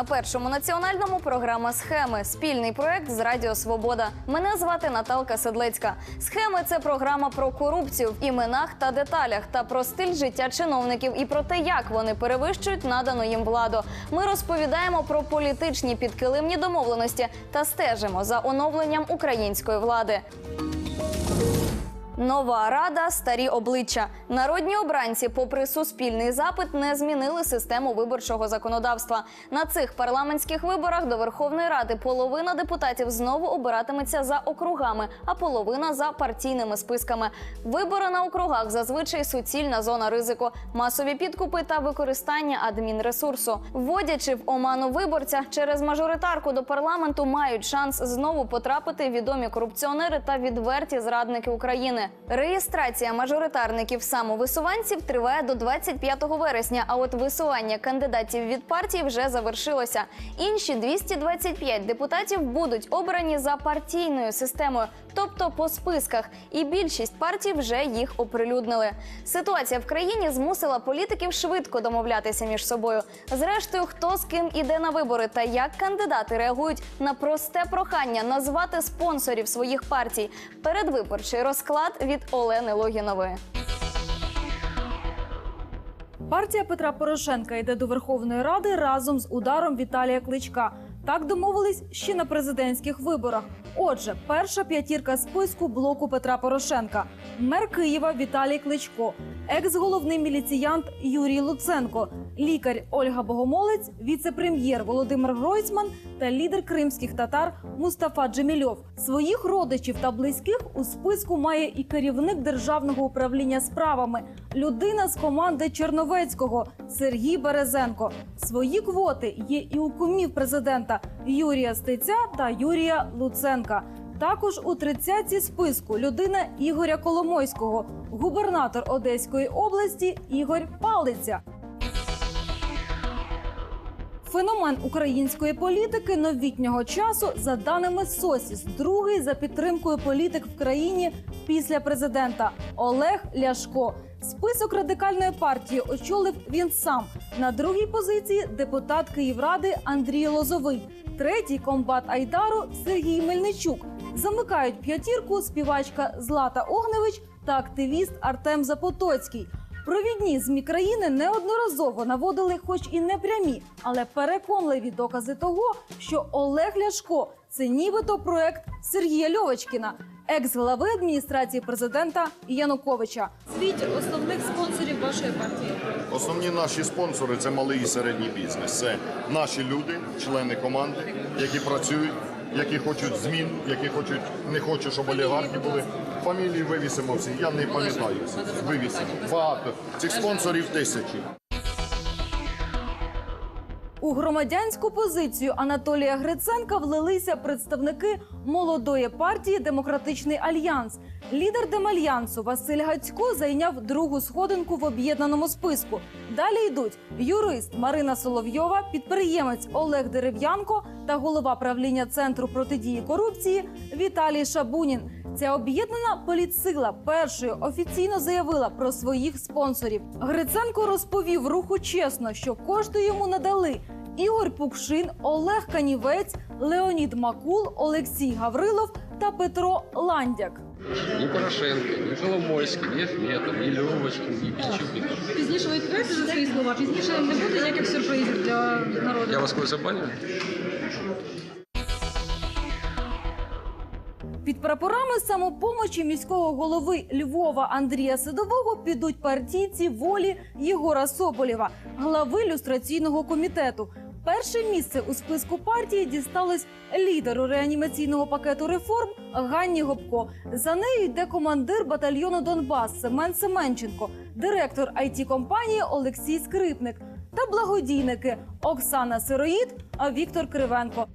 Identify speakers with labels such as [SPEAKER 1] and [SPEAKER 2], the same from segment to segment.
[SPEAKER 1] На першому національному програма схеми. Спільний проект з Радіо Свобода. Мене звати Наталка Седлецька. Схеми це програма про корупцію в іменах та деталях та про стиль життя чиновників і про те, як вони перевищують надану їм владу. Ми розповідаємо про політичні підкилимні домовленості та стежимо за оновленням української влади. Нова рада, старі обличчя. Народні обранці, попри суспільний запит, не змінили систему виборчого законодавства. На цих парламентських виборах до Верховної Ради половина депутатів знову обиратиметься за округами, а половина за партійними списками. Вибори на округах зазвичай суцільна зона ризику, масові підкупи та використання адмінресурсу. Вводячи в оману виборця через мажоритарку до парламенту, мають шанс знову потрапити відомі корупціонери та відверті зрадники України. Реєстрація мажоритарників самовисуванців триває до 25 вересня. А от висування кандидатів від партій вже завершилося. Інші 225 депутатів будуть обрані за партійною системою, тобто по списках. І більшість партій вже їх оприлюднили. Ситуація в країні змусила політиків швидко домовлятися між собою. Зрештою, хто з ким іде на вибори та як кандидати реагують на просте прохання назвати спонсорів своїх партій. Передвиборчий розклад від Олени Логінової.
[SPEAKER 2] Партія Петра Порошенка йде до Верховної Ради разом з ударом Віталія Кличка. Так домовились ще на президентських виборах. Отже, перша п'ятірка списку блоку Петра Порошенка: мер Києва Віталій Кличко, екс-головний міліціянт Юрій Луценко, лікар Ольга Богомолець, віце-прем'єр Володимир Гройсман та лідер кримських татар Мустафа Джемільов. Своїх родичів та близьких у списку має і керівник державного управління справами, людина з команди Черновецького Сергій Березенко. Свої квоти є і у кумів президента Юрія Стеця та Юрія Луценка. Також у тридцятці списку людина Ігоря Коломойського, губернатор Одеської області Ігор Палиця. Феномен української політики новітнього часу, за даними СОСІС, другий за підтримкою політик в країні після президента Олег Ляшко. Список радикальної партії очолив він сам. На другій позиції депутат Київради Андрій Лозовий, третій комбат Айдару Сергій Мельничук. Замикають п'ятірку співачка Злата Огневич та активіст Артем Запотоцький. Провідні змі країни неодноразово наводили, хоч і не прямі, але переконливі докази того, що Олег Ляшко це нібито проект Сергія Льовочкіна, екс-глави адміністрації президента Януковича. Світ основних спонсорів вашої партії.
[SPEAKER 3] Основні наші спонсори це малий і середній бізнес. Це наші люди, члени команди, які працюють, які хочуть змін, які хочуть, не хочуть, щоб олігархи були. Фамілії вивісимо всі. Я не пам'ятаю. Вивісимо. Багато. Цих спонсорів тисячі.
[SPEAKER 2] У громадянську позицію Анатолія Гриценка влилися представники молодої партії Демократичний альянс. Лідер Демальянсу Василь Гацько зайняв другу сходинку в об'єднаному списку. Далі йдуть юрист Марина Соловйова, підприємець Олег Дерев'янко та голова правління центру протидії корупції Віталій Шабунін. Ця об'єднана політсила першою офіційно заявила про своїх спонсорів. Гриценко розповів руху чесно, що кошти йому надали Ігор Пукшин, Олег Канівець, Леонід Макул, Олексій Гаврилов та Петро Ландяк.
[SPEAKER 4] Ні Порошенко, ні Коломойський, ні Ахметов, ні Льовочкин, ні Пічук.
[SPEAKER 5] Пізніше ви відкриєте за свої слова, пізніше не буде ніяких сюрпризів для народу.
[SPEAKER 4] Я вас когось забаню?
[SPEAKER 2] Під прапорами самопомочі міського голови Львова Андрія Садового підуть партійці волі Єгора Соболєва, глави люстраційного комітету. Перше місце у списку партії дісталось лідеру реанімаційного пакету реформ Ганні Гопко. За нею йде командир батальйону Донбас Семен Семенченко, директор it компанії Олексій Скрипник та благодійники Оксана Сироїд, а Віктор Кривенко.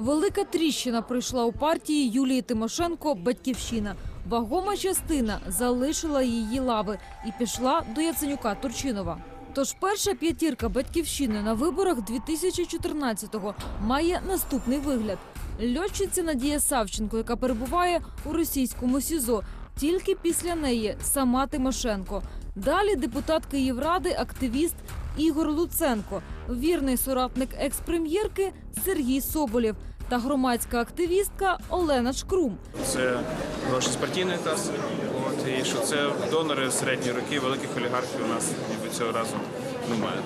[SPEAKER 2] Велика тріщина прийшла у партії Юлії Тимошенко Батьківщина. Вагома частина залишила її лави і пішла до Яценюка Турчинова. Тож перша п'ятірка батьківщини на виборах 2014-го має наступний вигляд: льотчиця Надія Савченко, яка перебуває у російському СІЗО, Тільки після неї сама Тимошенко. Далі депутат Київради, активіст Ігор Луценко, вірний соратник екс-прем'єрки Сергій Соболєв та громадська активістка Олена Шкрум.
[SPEAKER 6] Це гроші з партійної каси. От, і що це донори середньої роки, великих олігархів у нас ніби цього разу немає.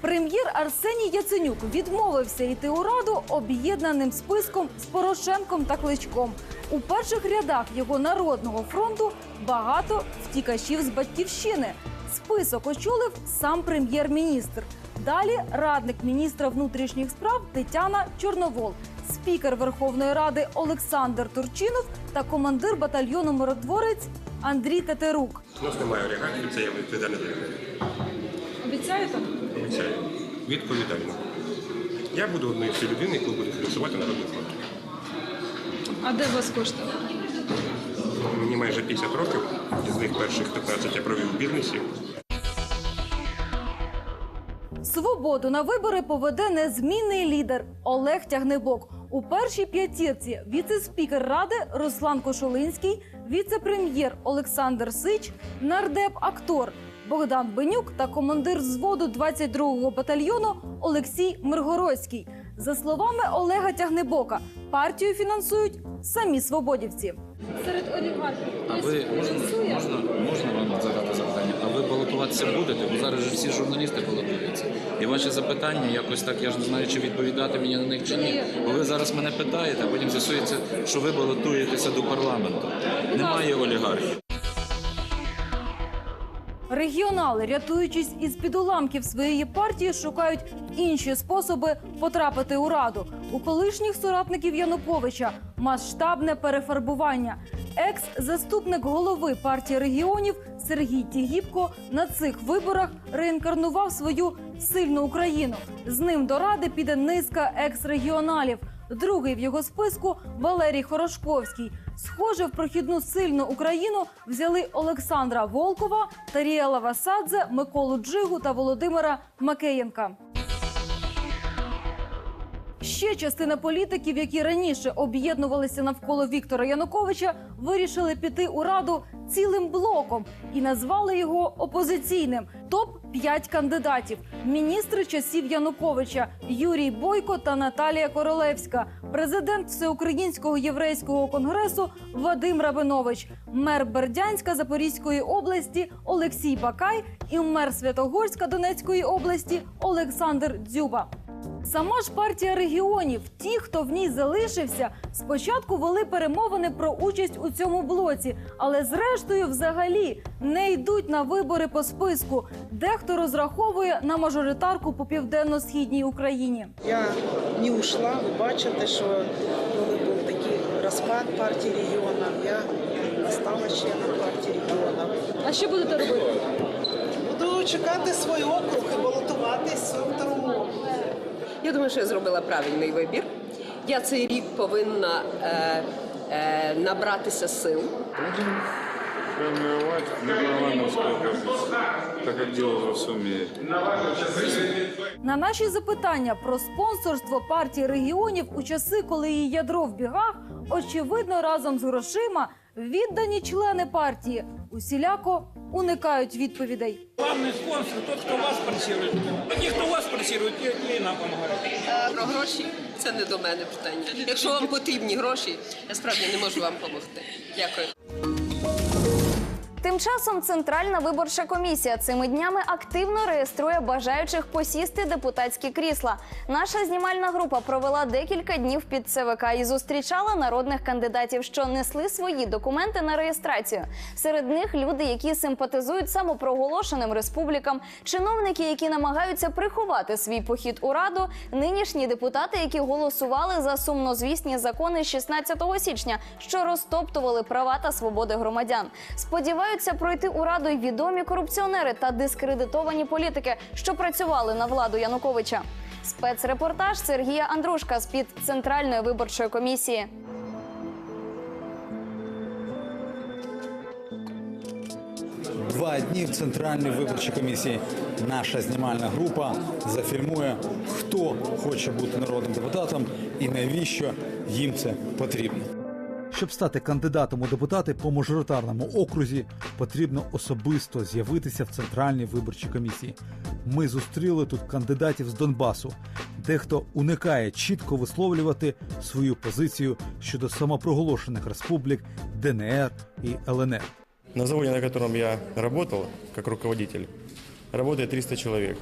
[SPEAKER 2] Прем'єр Арсеній Яценюк відмовився йти у раду об'єднаним списком з Порошенком та Кличком. У перших рядах його народного фронту багато втікачів з батьківщини. Список очолив сам прем'єр-міністр. Далі радник міністра внутрішніх справ Тетяна Чорновол, спікер Верховної Ради Олександр Турчинов та командир батальйону миротворець Андрій Тетерук.
[SPEAKER 7] У нас немає олігархів, це я людей.
[SPEAKER 5] Обіцяєте?
[SPEAKER 7] Обіцяю. Відповідально. Я буду однією з людей, яку буде фінансувати Народний фронт.
[SPEAKER 5] А де у вас кошти?
[SPEAKER 7] Мені майже 50 років, із них перших 15 я провів в бізнесі.
[SPEAKER 2] Свободу на вибори поведе незмінний лідер Олег Тягнебок. У першій п'ятірці віце-спікер ради Руслан Кошулинський, віце-прем'єр Олександр Сич, нардеп-актор Богдан Бенюк та командир взводу 22-го батальйону Олексій Миргородський. За словами Олега Тягнебока, партію фінансують самі свободівці.
[SPEAKER 5] Серед олігархів
[SPEAKER 8] А ви можна, можна, можна вам задати запитання? А ви балотуватися будете? Бо зараз же всі журналісти балотуються. І ваші запитання якось так, я ж не знаю, чи відповідати мені на них чи ні. Бо ви зараз мене питаєте, а потім з'ясується, що ви балотуєтеся до парламенту. Немає олігархів.
[SPEAKER 2] Регіонали, рятуючись із під уламків своєї партії, шукають інші способи потрапити у раду. У колишніх соратників Януковича масштабне перефарбування. Екс-заступник голови партії регіонів Сергій Тігіпко на цих виборах реінкарнував свою сильну Україну. З ним до ради піде низка екс-регіоналів. Другий в його списку Валерій Хорошковський. Схоже, в прохідну сильну Україну взяли Олександра Волкова, Таріела Васадзе, Миколу Джигу та Володимира Макеєнка. Ще частина політиків, які раніше об'єднувалися навколо Віктора Януковича, вирішили піти у раду цілим блоком і назвали його опозиційним. Топ 5 кандидатів: міністри часів Януковича Юрій Бойко та Наталія Королевська, президент Всеукраїнського єврейського конгресу Вадим Рабинович, мер Бердянська Запорізької області Олексій Бакай і мер Святогорська Донецької області Олександр Дзюба. Сама ж партія регіонів, ті, хто в ній залишився, спочатку вели перемовини про участь у цьому блоці, але зрештою, взагалі, не йдуть на вибори по списку. Дехто розраховує на мажоритарку по південно-східній Україні.
[SPEAKER 9] Я не ушла. Ви бачите, що коли був такий розпад партії регіонів, я стала членом партії регіонів.
[SPEAKER 5] А що будете робити?
[SPEAKER 9] Буду чекати свій округ і балотуватись.
[SPEAKER 10] Я думаю, що я зробила правильний вибір. Я цей рік повинна е, е, набратися сил.
[SPEAKER 6] Формировать непарламентскую так как делал во всем мире.
[SPEAKER 2] На наші запитання про спонсорство партії регіонів у часи, коли її ядро в бігах, очевидно, разом з грошима віддані члени партії усіляко уникають відповідей.
[SPEAKER 11] Главний спонсор тот, хто вас пресірує. Ті, хто вас пресірує, ті те нам допомагають.
[SPEAKER 10] Про гроші це не до мене питання. Якщо вам потрібні гроші, я справді не можу вам допомогти. Дякую.
[SPEAKER 1] Тим часом Центральна виборча комісія цими днями активно реєструє бажаючих посісти депутатські крісла. Наша знімальна група провела декілька днів під ЦВК і зустрічала народних кандидатів, що несли свої документи на реєстрацію. Серед них люди, які симпатизують самопроголошеним республікам, чиновники, які намагаються приховати свій похід у раду, нинішні депутати, які голосували за сумнозвісні закони 16 січня, що розтоптували права та свободи громадян. Сподіваються пройти у раду й відомі корупціонери та дискредитовані політики, що працювали на владу Януковича. Спецрепортаж Сергія Андрушка з під центральної виборчої комісії.
[SPEAKER 12] Два дні в центральній виборчій комісії. Наша знімальна група зафільмує, хто хоче бути народним депутатом і навіщо їм це потрібно. Щоб стати кандидатом у депутати по мажоритарному окрузі, потрібно особисто з'явитися в центральній виборчій комісії. Ми зустріли тут кандидатів з Донбасу. Дехто уникає чітко висловлювати свою позицію щодо самопроголошених республік ДНР і ЛНР.
[SPEAKER 13] На заводе, на котором я работал, как руководитель, работает 300 человек.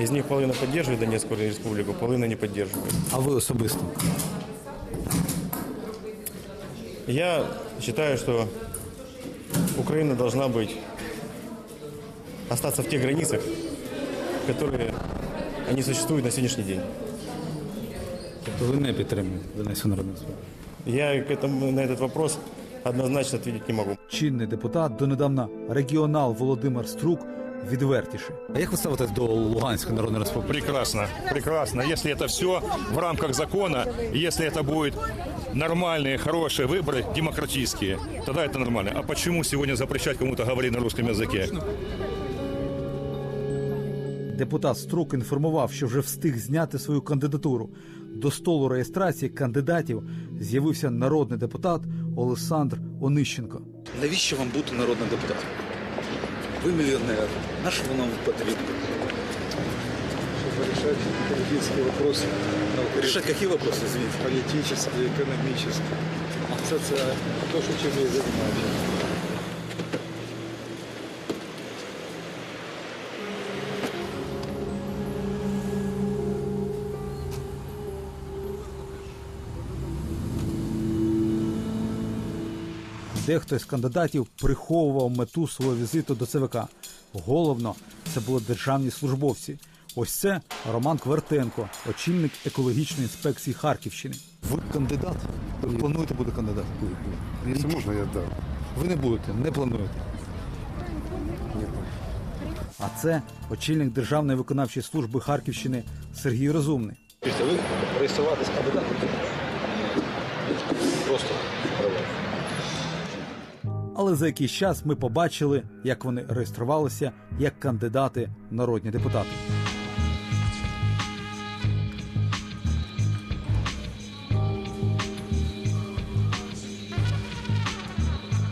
[SPEAKER 13] Из них половина поддерживает Донецкую республику, половина не поддерживает.
[SPEAKER 12] А ви особисто?
[SPEAKER 13] Я считаю, что Украина должна быть остаться в тех границах, которые они существуют на сегодняшний день.
[SPEAKER 12] Тобто ви не підтримуєте Донецьку народну республіку?
[SPEAKER 13] Я к этому, на этот вопрос однозначно ответить не могу.
[SPEAKER 12] Чинний депутат донедавна регіонал Володимир Струк відвертіший. А як ви ставитесь до Луганської народної республіки?
[SPEAKER 14] Прекрасно, прекрасно. Если это все в рамках закона, если это будут нормальные, хорошие выборы, демократические, тогда это нормально. А почему сегодня запрещать кому-то говорить на русском языке?
[SPEAKER 12] Депутат Струк інформував, що вже встиг зняти свою кандидатуру. До столу реєстрації кандидатів з'явився народний депутат Олександр Онищенко.
[SPEAKER 15] Навіщо вам бути народним депутатом? Ви мільйонер. На що воно вам потрібно?
[SPEAKER 16] Чтобы решать политические вопросы.
[SPEAKER 15] Решать какие вопросы, извините?
[SPEAKER 16] Политические, экономические, социальные. То, что чем я и занимаюсь.
[SPEAKER 12] Дехто з кандидатів приховував мету свого візиту до ЦВК. Головно, це були державні службовці. Ось це Роман Квартенко, очільник екологічної інспекції Харківщини. Ви кандидат? Ви плануєте бути кандидатом?
[SPEAKER 17] Якщо можна, я да.
[SPEAKER 12] Ви не будете, не плануєте. А це очільник Державної виконавчої служби Харківщини Сергій Розумний.
[SPEAKER 15] Після ви реєструватись кандидатом. Просто.
[SPEAKER 12] Але за якийсь час ми побачили, як вони реєструвалися як кандидати народні депутати.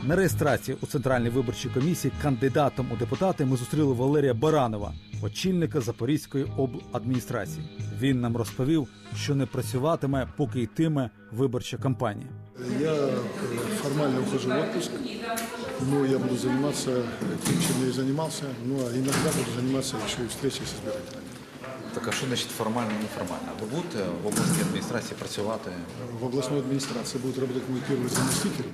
[SPEAKER 12] На реєстрації у центральній виборчій комісії кандидатом у депутати ми зустріли Валерія Баранова, очільника Запорізької обладміністрації. Він нам розповів, що не працюватиме, поки йтиме виборча кампанія.
[SPEAKER 16] Я э, формально ухожу в отпуск, но я буду заниматься тем, чем я и занимался, ну а иногда буду заниматься еще и встречей с избирателями.
[SPEAKER 15] Так а що значить формально неформально? Ви будете в обласній адміністрації працювати?
[SPEAKER 16] В областной администрации будет работать мой первый заместитель.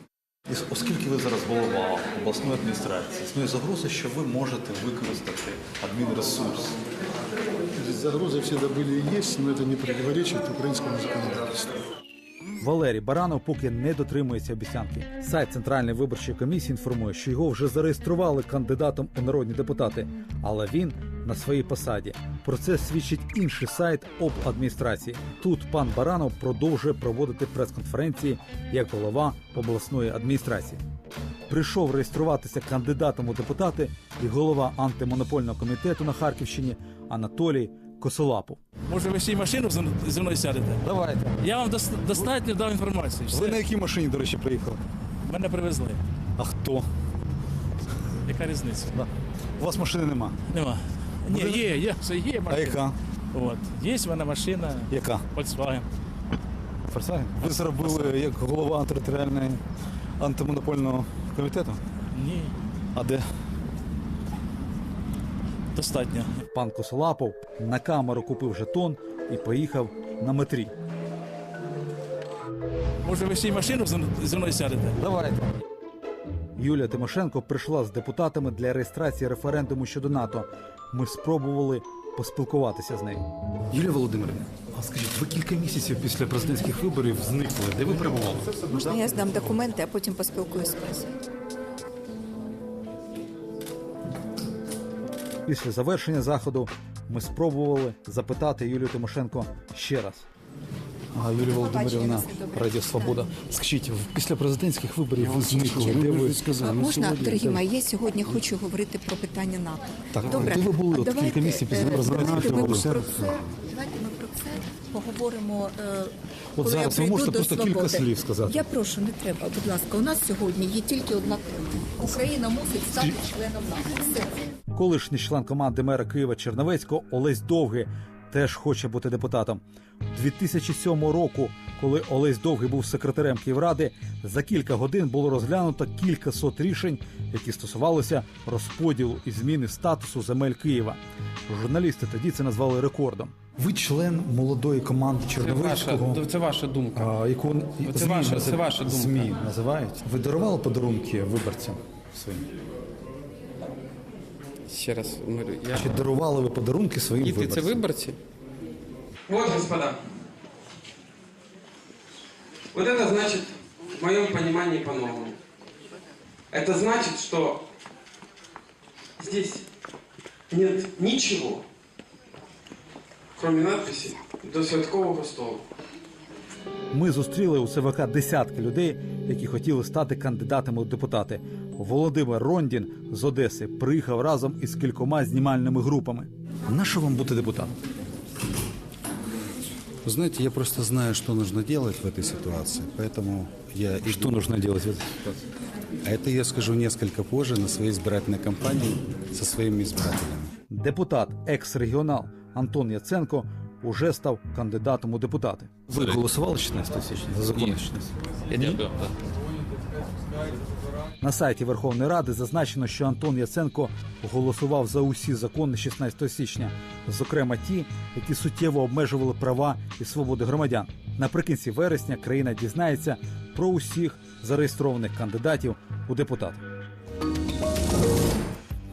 [SPEAKER 15] І Оскільки ви зараз голова обласної адміністрації, існує загроза, що ви можете використати адмінресурс.
[SPEAKER 16] Загрозы всегда были и есть, но это не противоречит украинскому законодательству.
[SPEAKER 12] Валерій Баранов поки не дотримується обіцянки. Сайт Центральної виборчої комісії інформує, що його вже зареєстрували кандидатом у народні депутати, але він на своїй посаді. Про це свідчить інший сайт обладміністрації. Тут пан Баранов продовжує проводити прес-конференції як голова обласної адміністрації. Прийшов реєструватися кандидатом у депутати і голова антимонопольного комітету на Харківщині Анатолій Косолапов.
[SPEAKER 11] Може, ви ще й машину зі- мною сядете?
[SPEAKER 12] Давайте.
[SPEAKER 11] Я вам дос- достатньо дав інформацію. Все.
[SPEAKER 12] Ви на якій машині, до речі, приїхали?
[SPEAKER 11] Мене привезли.
[SPEAKER 12] А хто?
[SPEAKER 11] Яка різниця?
[SPEAKER 12] У вас машини нема.
[SPEAKER 11] Нема. Ні, є, є, все є машина.
[SPEAKER 12] А яка?
[SPEAKER 11] От. Є в мене машина.
[SPEAKER 12] Яка?
[SPEAKER 11] Volkswagen.
[SPEAKER 12] Volkswagen? Ви зробили як голова антитериторіальної антимонопольного комітету?
[SPEAKER 11] Ні.
[SPEAKER 12] А де?
[SPEAKER 11] Достатньо.
[SPEAKER 12] Пан Косолапов на камеру купив жетон і поїхав на метрі.
[SPEAKER 11] Може, ви ще й машину зі мною сядете?
[SPEAKER 12] Давайте. Юлія Тимошенко прийшла з депутатами для реєстрації референдуму щодо НАТО. Ми спробували поспілкуватися з нею. Юлія Володимирівна, а скажіть, ви кілька місяців після президентських виборів зникли. Де ви перебували?
[SPEAKER 18] Можна я здам документи, а потім поспілкуюсь з?
[SPEAKER 12] Після завершення заходу ми спробували запитати Юлію Тимошенко ще раз. А, Юлія Володимирівна, Радіо Свобода. Скажіть, в- після президентських виборів ви зникли. Де ви
[SPEAKER 18] А можна, дорогі мої, я сьогодні хочу говорити про питання НАТО.
[SPEAKER 12] Так,
[SPEAKER 18] Добре,
[SPEAKER 12] де ви були от кілька
[SPEAKER 18] давайте,
[SPEAKER 12] місяців після президентських
[SPEAKER 18] давайте ми
[SPEAKER 12] виборів?
[SPEAKER 18] про це- Давайте ми про це поговоримо. е,
[SPEAKER 12] От
[SPEAKER 18] коли
[SPEAKER 12] зараз ви
[SPEAKER 18] прийду
[SPEAKER 12] можете
[SPEAKER 18] до
[SPEAKER 12] просто кілька
[SPEAKER 18] свободи.
[SPEAKER 12] слів сказати?
[SPEAKER 18] Я прошу, не треба, будь ласка. У нас сьогодні є тільки одна тема. Україна мусить стати членом НАТО. Все.
[SPEAKER 12] Колишній член команди мера Києва Черновецького Олесь Довгий теж хоче бути депутатом. 2007 року, коли Олесь Довгий був секретарем Київради, за кілька годин було розглянуто кілька сот рішень, які стосувалися розподілу і зміни статусу земель Києва. Журналісти тоді це назвали рекордом. Ви член молодої команди Черновецького.
[SPEAKER 19] Це ваша, це ваша думка.
[SPEAKER 12] А, яку
[SPEAKER 19] Це
[SPEAKER 12] ЗМІ
[SPEAKER 19] ваша- це ваша думка.
[SPEAKER 12] ЗМІ називають. Ви дарували подарунки виборцям своїм?
[SPEAKER 19] Ще раз говорю, я...
[SPEAKER 12] Чи дарували ви подарунки своїм
[SPEAKER 19] Діти,
[SPEAKER 12] виборцям?
[SPEAKER 19] це виборці? Вот, господа. Вот это значит, в моем понимании по-новому. Это значит, что здесь нет ничего, кроме надписи до святкового столу.
[SPEAKER 12] Ми зустріли у ЦВК десятки людей, які хотіли стати кандидатами у депутати. Володимир Рондін з Одеси приїхав разом із кількома знімальними групами. На що вам бути депутатом?
[SPEAKER 15] Вы знаете, я просто знаю, что нужно делать в этой ситуации, поэтому я...
[SPEAKER 12] Что нужно делать в этой
[SPEAKER 15] ситуации? А это я скажу несколько позже на своей избирательной кампании со своими избирателями.
[SPEAKER 12] Депутат, екс-регіонал Антон Яценко уже став кандидатом у депутати. Ви голосували 16 січня за закон?
[SPEAKER 8] Ні. Я дякую.
[SPEAKER 12] На сайті Верховної Ради зазначено, що Антон Яценко голосував за усі закони 16 січня, зокрема ті, які суттєво обмежували права і свободи громадян. Наприкінці вересня країна дізнається про усіх зареєстрованих кандидатів у депутати.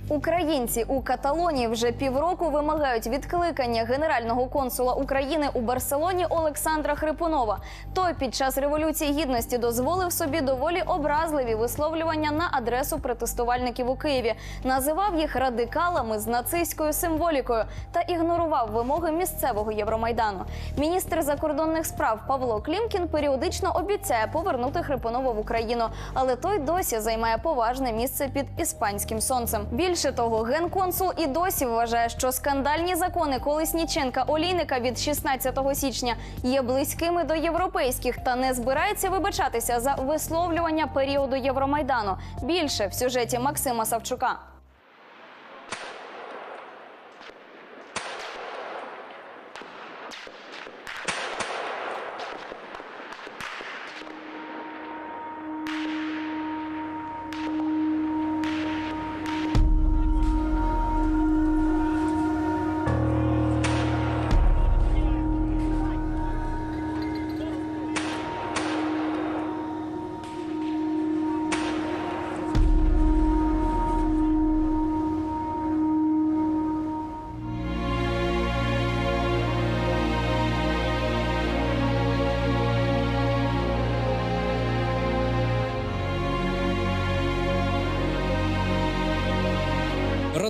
[SPEAKER 1] Українці у Каталонії вже півроку вимагають відкликання генерального консула України у Барселоні Олександра Хрипунова. Той під час революції гідності дозволив собі доволі образливі висловлювання на адресу протестувальників у Києві, називав їх радикалами з нацистською символікою та ігнорував вимоги місцевого Євромайдану. Міністр закордонних справ Павло Клімкін періодично обіцяє повернути Хрипунова в Україну, але той досі займає поважне місце під іспанським сонцем. Більше того, генконсул і досі вважає, що скандальні закони Колесніченка Олійника від 16 січня є близькими до європейських та не збирається вибачатися за висловлювання періоду Євромайдану. Більше в сюжеті Максима Савчука.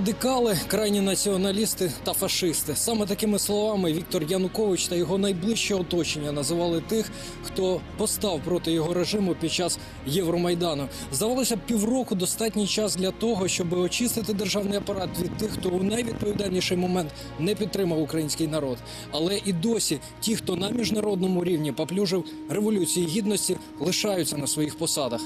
[SPEAKER 20] Радикали, крайні націоналісти та фашисти. Саме такими словами Віктор Янукович та його найближче оточення називали тих, хто постав проти його режиму під час Євромайдану. Здавалося, б, півроку достатній час для того, щоб очистити державний апарат від тих, хто у найвідповідальніший момент не підтримав український народ. Але і досі ті, хто на міжнародному рівні поплюжив революції гідності, лишаються на своїх посадах.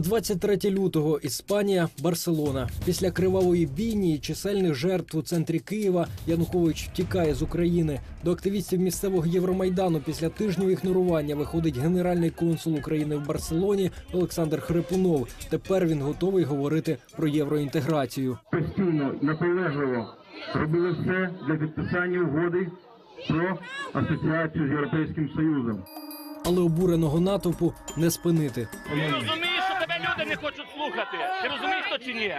[SPEAKER 20] 23 лютого. Іспанія, Барселона. Після кривавої бійні і чисельних жертв у центрі Києва Янукович втікає з України. До активістів місцевого Євромайдану після тижнів ігнорування виходить генеральний консул України в Барселоні Олександр Хрипунов. Тепер він готовий говорити про євроінтеграцію.
[SPEAKER 21] постійно наполегливо робили все для підписання угоди про асоціацію з Європейським Союзом.
[SPEAKER 20] Але обуреного натовпу не спинити.
[SPEAKER 11] Тебе люди не хочуть слухати. Ти розумієш то чи ні?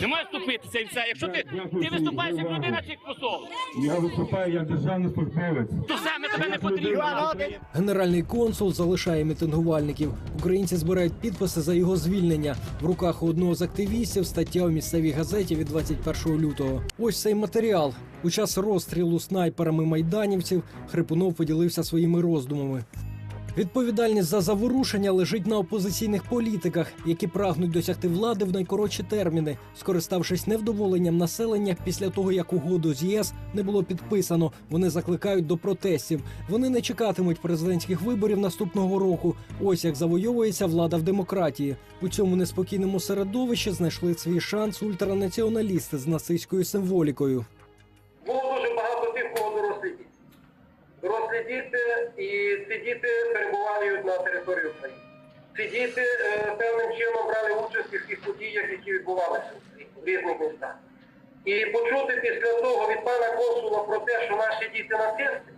[SPEAKER 11] Не можеш ступитися і все. Якщо ти, ти виступаєш як людина чи як посол,
[SPEAKER 21] Я виступаю як державний службовець.
[SPEAKER 11] то саме тебе не потрібно.
[SPEAKER 20] Генеральний консул залишає мітингувальників. Українці збирають підписи за його звільнення. В руках у одного з активістів стаття у місцевій газеті від 21 лютого. Ось цей матеріал. У час розстрілу снайперами майданівців Хрипунов поділився своїми роздумами. Відповідальність за заворушення лежить на опозиційних політиках, які прагнуть досягти влади в найкоротші терміни, скориставшись невдоволенням населення після того, як угоду з ЄС не було підписано. Вони закликають до протестів. Вони не чекатимуть президентських виборів наступного року. Ось як завойовується влада в демократії. У цьому неспокійному середовищі знайшли свій шанс ультранаціоналісти з нацистською символікою.
[SPEAKER 22] Було дуже багато тих, кого дорослі діти. Дорослі діти і ці діти перебувають на території України. Ці діти е, певним чином брали участь у всіх подіях, які відбувалися в різних містах. І почути після того від пана консула про те, що наші діти нацисти,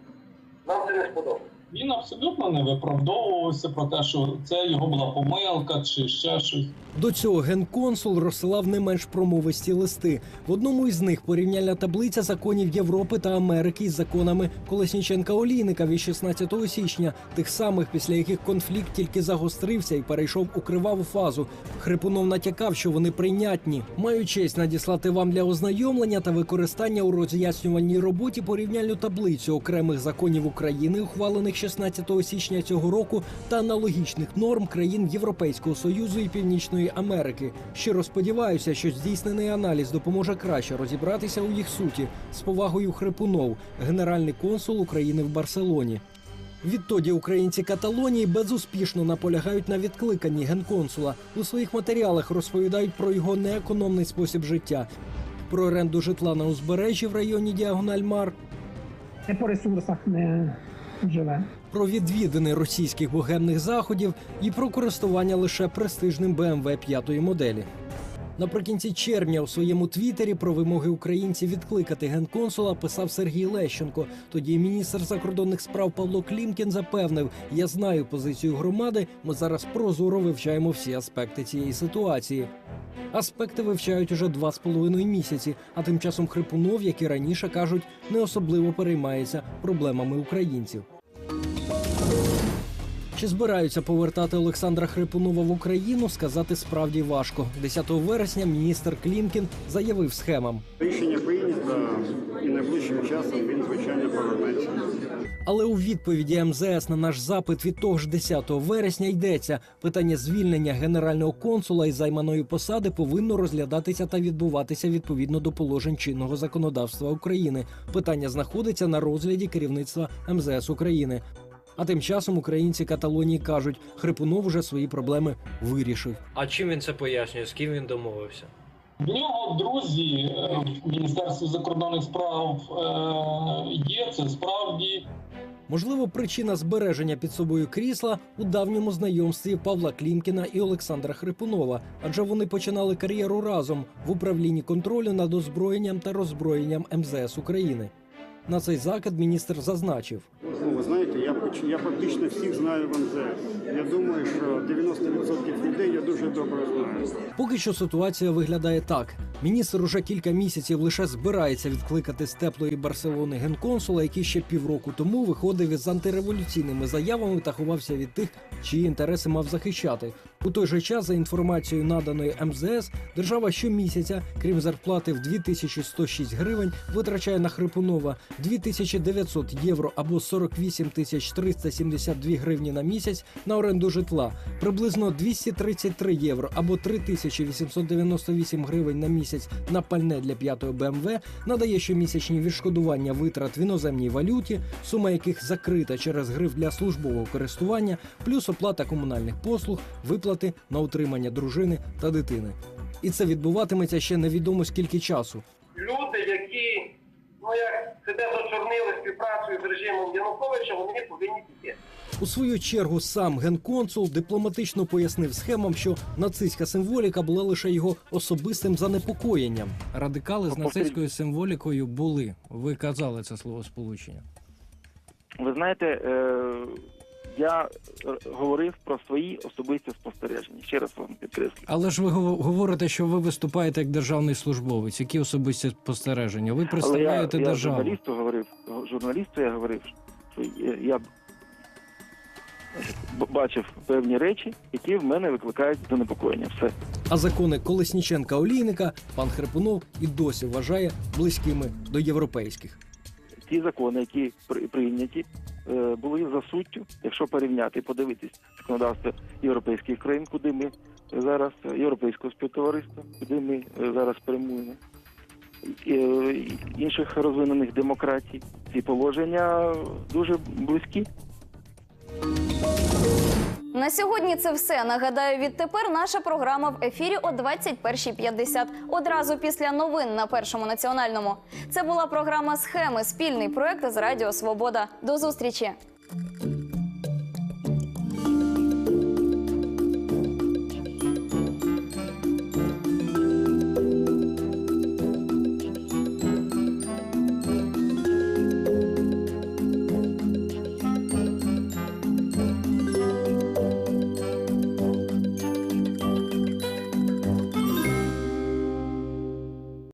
[SPEAKER 22] нам це не сподобалося.
[SPEAKER 23] Він абсолютно не виправдовувався про те, що це його була помилка чи ще щось.
[SPEAKER 20] До цього генконсул розсилав не менш промовисті листи. В одному із них порівняльна таблиця законів Європи та Америки із законами Колесніченка Олійника від 16 січня, тих самих, після яких конфлікт тільки загострився і перейшов у криваву фазу. Хрипунов натякав, що вони прийнятні. Маю честь надіслати вам для ознайомлення та використання у роз'яснювальній роботі порівняльну таблицю окремих законів України, ухвалених 16 січня цього року, та аналогічних норм країн Європейського союзу і Північної Америки. Щиро сподіваюся, що здійснений аналіз допоможе краще розібратися у їх суті з повагою Хрипунов, генеральний консул України в Барселоні. Відтоді українці Каталонії безуспішно наполягають на відкликанні генконсула. У своїх матеріалах розповідають про його неекономний спосіб життя, про оренду житла на узбережжі в районі Діагональ-Мар,
[SPEAKER 24] по ресурсах не живе.
[SPEAKER 20] про відвідини російських богемних заходів і про користування лише престижним BMW п'ятої моделі. Наприкінці червня у своєму твіттері про вимоги українців відкликати генконсула писав Сергій Лещенко. Тоді міністр закордонних справ Павло Клімкін запевнив: я знаю позицію громади. Ми зараз прозоро вивчаємо всі аспекти цієї ситуації. Аспекти вивчають уже два з половиною місяці. А тим часом Хрипунов, як і раніше кажуть, не особливо переймається проблемами українців. Чи збираються повертати Олександра Хрипунова в Україну, сказати справді важко. 10 вересня міністр Клімкін заявив схемам.
[SPEAKER 25] Рішення прийнято і найближчим часом він, звичайно, повернеться.
[SPEAKER 20] Але у відповіді МЗС на наш запит від того ж 10 вересня йдеться: питання звільнення генерального консула із займаної посади повинно розглядатися та відбуватися відповідно до положень чинного законодавства України. Питання знаходиться на розгляді керівництва МЗС України. А тим часом українці Каталонії кажуть, Хрипунов уже свої проблеми вирішив.
[SPEAKER 26] А чим він це пояснює? З ким він домовився?
[SPEAKER 23] В нього друзі в Міністерстві закордонних справ е, є. Це справді
[SPEAKER 20] Можливо, причина збереження під собою крісла у давньому знайомстві Павла Клімкіна і Олександра Хрипунова, адже вони починали кар'єру разом в управлінні контролю над озброєнням та роззброєнням МЗС України. На цей закид міністр зазначив.
[SPEAKER 25] Ну, ви знаєте, я, я практично всіх знаю в МЗС. Я думаю, що 90% людей я дуже добре знаю.
[SPEAKER 20] Поки що ситуація виглядає так: міністр уже кілька місяців лише збирається відкликати з теплої Барселони генконсула, який ще півроку тому виходив із антиреволюційними заявами та ховався від тих, чиї інтереси мав захищати. У той же час, за інформацією наданої МЗС, держава щомісяця, крім зарплати в 2106 гривень, витрачає на Хрипунова 2900 євро або 48 тисяч 372 гривні на місяць на оренду житла, приблизно 233 євро або 3898 гривень на місяць на пальне для п'ятого БМВ, надає щомісячні відшкодування витрат в іноземній валюті, сума яких закрита через гриф для службового користування, плюс оплата комунальних послуг, виплати на утримання дружини та дитини. І це відбуватиметься ще невідомо скільки часу.
[SPEAKER 22] Люди, які ну як себе зачорнили співпрацею з режимом Януковича, вони повинні піти.
[SPEAKER 20] У свою чергу сам генконсул дипломатично пояснив схемам, що нацистська символіка була лише його особистим занепокоєнням. Радикали з нацистською символікою були. Ви казали це слово сполучення.
[SPEAKER 27] Ви знаєте, е,
[SPEAKER 28] Я е, говорив про свої особисті спостереження. Ще раз вам підкреслю.
[SPEAKER 20] Але ж ви гов- говорите, що ви виступаєте як державний службовець. Які особисті спостереження? Ви представляєте
[SPEAKER 28] Але я,
[SPEAKER 20] державу.
[SPEAKER 28] Я журналісту говорив, журналісту я говорив, що я- бачив певні речі, які в мене викликають занепокоєння. Все.
[SPEAKER 20] А закони Колесніченка Олійника пан Хрипунов і досі вважає близькими до європейських.
[SPEAKER 28] Ті закони, які при- прийняті, е, були за суттю, якщо порівняти і подивитись законодавство європейських країн, куди ми зараз е, європейського співтовариства, куди ми е, зараз прямуємо. Інших розвинених демократій. Ці положення дуже близькі.
[SPEAKER 1] На сьогодні це все. Нагадаю, відтепер наша програма в ефірі о 21.50. Одразу після новин на першому національному. Це була програма Схеми, спільний проект з Радіо Свобода. До зустрічі.